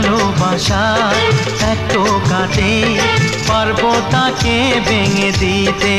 ভালোবাসা এত কাটে পারব তাকে ভেঙে দিতে।